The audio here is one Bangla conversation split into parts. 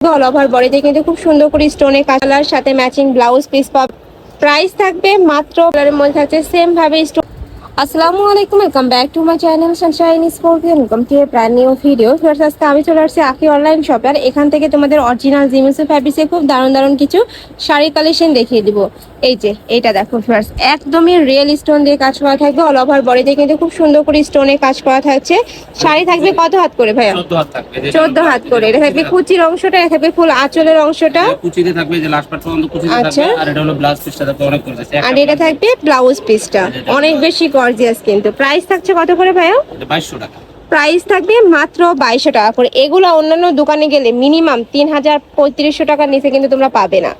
অল ওভার বডিতে কিন্তু খুব সুন্দর করে স্টোনে কালার সাথে ম্যাচিং ব্লাউজ পিস পাব প্রাইস থাকবে মাত্র কালারের মধ্যে থাকছে সেম ভাবে স্টোন আসসালামু আলাইকুম welcome back to my channel Sunshine Sport welcome to brand new video first আজকে আমি চলে আসছি আখি অনলাইন শপে আর এখান থেকে তোমাদের অরিজিনাল জিমিসু ফ্যাব্রিক্সে খুব দারুণ দারুণ কিছু শাড়ি কালেকশন দেখিয়ে দিব। এই যে এইটা দেখো ফার্স্ট একদমই রিয়েল স্টোন দিয়ে কাজ করা থাকবে। অল ওভার বডিতে কিন্তু খুব সুন্দর করে স্টোনে কাজ করা থাকছে। শাড়ি থাকবে কত হাত করে ভাইয়া? হাত চোদ্দ হাত করে। এটা থাকবে কুচির অংশটা এটা থাকবে ফুল আঁচলের অংশটা। কুচিতে থাকবে যে লাস্ট পার্ট পর্যন্ত কুচিতে আচ্ছা। থাকবে। আর এটা হলো ব্লাউজ পিসটা থাকবে অনেক করে আর এটা থাকবে ব্লাউজ পিসটা অনেক বেশি গর্জিয়াস কিন্তু। প্রাইস থাকছে কত করে ভাইয়া? বাইশশো টাকা। প্রাইস থাকবে মাত্র বাইশশো টাকা করে। এগুলো অন্যান্য দোকানে গেলে মিনিমাম তিন হাজার পঁয়ত্রিশশো টাকার নিচে কিন্তু তোমরা পাবে না।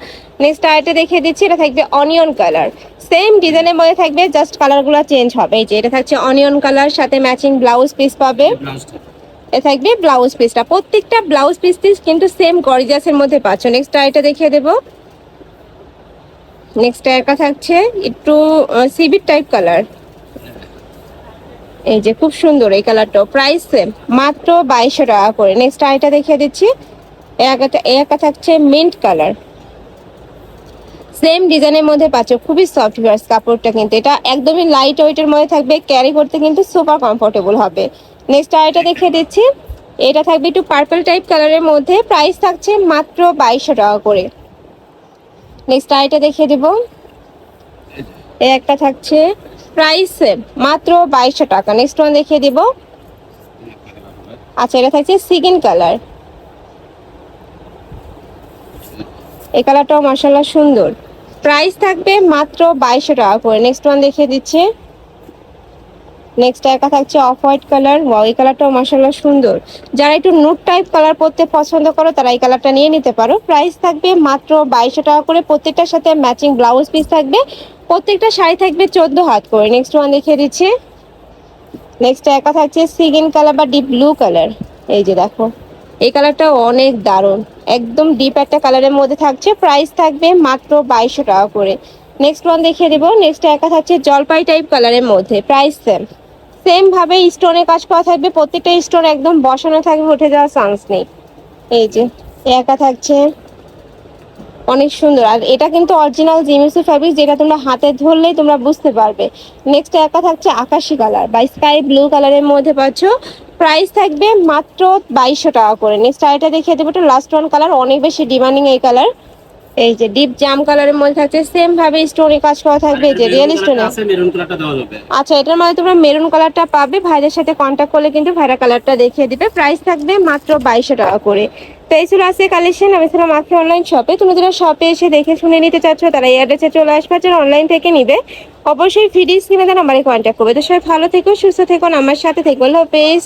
নেক্সট আয়টা দেখিয়ে দিচ্ছি এটা থাকবে অনিয়ন কালার সেম ডিজাইনের মধ্যে থাকবে জাস্ট কালারগুলো চেঞ্জ হবে। এই যে এটা থাকছে অনিয়ন কালার সাথে ম্যাচিং ব্লাউজ পিস পাবে। এ থাকবে ব্লাউজ পিসটা প্রত্যেকটা ব্লাউজ পিস পিস কিন্তু সেম গর্জিয়াসের মধ্যে পাচ্ছ। নেক্সট আইটা দেখিয়ে দেবো। নেক্সট একটা থাকছে একটু সিবিট টাইপ কালার এই যে খুব সুন্দর এই কালারটাও। প্রাইস সেম মাত্র বাইশশো টাকা করে। নেক্সট আইটা দেখিয়ে দিচ্ছি। এ একটা- এ একটা থাকছে মিন্ট কালার সেম ডিজাইনের মধ্যে পাচ্ছ, খুবই সফট ভিউয়ার্স কাপড়টা কিন্তু। এটা একদমই লাইট ওয়েটের মধ্যে থাকবে ক্যারি করতে কিন্তু সুপার কমফোর্টেবল হবে। নেক্সট আইটা দেখিয়ে দিচ্ছি। এটা থাকবে একটু পার্পল টাইপ কালারের মধ্যে। প্রাইস থাকছে মাত্র বাইশশো টাকা করে। নেক্সট আইটা দেখিয়ে দেব। একটা থাকছে প্রাইস মাত্র বাইশশো টাকা। নেক্সট ওয়ান দেখিয়ে দিব। আচ্ছা এটা থাকছে সিগিন কালার। এই কালারটাও মার্শাল্লাহ সুন্দর। প্রাইস থাকবে মাত্র বাইশশো টাকা করে। নেক্সট ওয়ান দেখিয়ে দিচ্ছে। নেক্সট একা থাকছে অফ হোয়াইট কালার ওয়াও এই কালারটাও মার্শাল্লাহ সুন্দর। যারা একটু নুট টাইপ কালার পরতে পছন্দ করো, তারা এই কালারটা নিয়ে নিতে পারো। প্রাইস থাকবে মাত্র বাইশশো টাকা করে। প্রত্যেকটার সাথে ম্যাচিং ব্লাউজ পিস থাকবে। প্রত্যেকটা শাড়ি থাকবে চোদ্দ হাত করে। নেক্সট ওয়ান দেখিয়ে দিচ্ছে। নেক্সট একা থাকছে সিগিন কালার বা ডিপ ব্লু কালার এই যে দেখো, এই কালারটা অনেক দারুণ। একদম ডিপ একটা কালারের মধ্যে থাকছে। প্রাইস থাকবে মাত্র বাইশশো টাকা করে। নেক্সট ওয়ান দেখিয়ে দেবো। নেক্সট একা থাকছে জলপাই টাইপ কালারের মধ্যে। প্রাইস সেম সেম ভাবে স্টোনে কাজ করা থাকবে। প্রত্যেকটা স্টোন একদম বসানো থাকবে, উঠে যাওয়ার চান্স নেই। এই যে একা থাকছে। অনেক সুন্দর। আর এটা কিন্তু অরিজিনাল জিমিসু ফ্যাব্রিক যেটা তোমরা হাতে ধরলেই তোমরা বুঝতে পারবে। নেক্সট একা থাকছে আকাশি কালার বা স্কাই ব্লু কালারের মধ্যে পাচ্ছ। প্রাইস থাকবে মাত্র বাইশশো টাকা করে। নেক্সট আইটা দেখিয়ে দেবো তো লাস্ট ওয়ান কালার অনেক বেশি ডিমান্ডিং এই কালার এই যে ডিপ জাম কালারের মধ্যে থাকছে সেম ভাবে স্টোনে কাজ করা থাকবে যে রিয়েল স্টোনে আছে মেরুন কালারটা দেওয়া যাবে। আচ্ছা এটার মধ্যে তোমরা মেরুন কালারটা পাবে ভাইদের সাথে কন্ট্যাক্ট করলে কিন্তু ভাইরা কালারটা দেখিয়ে দিবে। প্রাইস থাকবে মাত্র বাইশশো টাকা করে। তো এই ছিল আজকে কালেকশন আমি ছিলাম মাত্র অনলাইন শপে তুমি যারা শপে এসে দেখে শুনে নিতে চাচ্ছ তারা এই অ্যাড্রেসে চলে আসবে যারা অনলাইন থেকে নিবে অবশ্যই ভিডিও স্ক্রিনে নাম্বারে কন্ট্যাক্ট করবে। তো সবাই ভালো থেকো সুস্থ থেকো আমার সাথে থেকো। হলো পেজ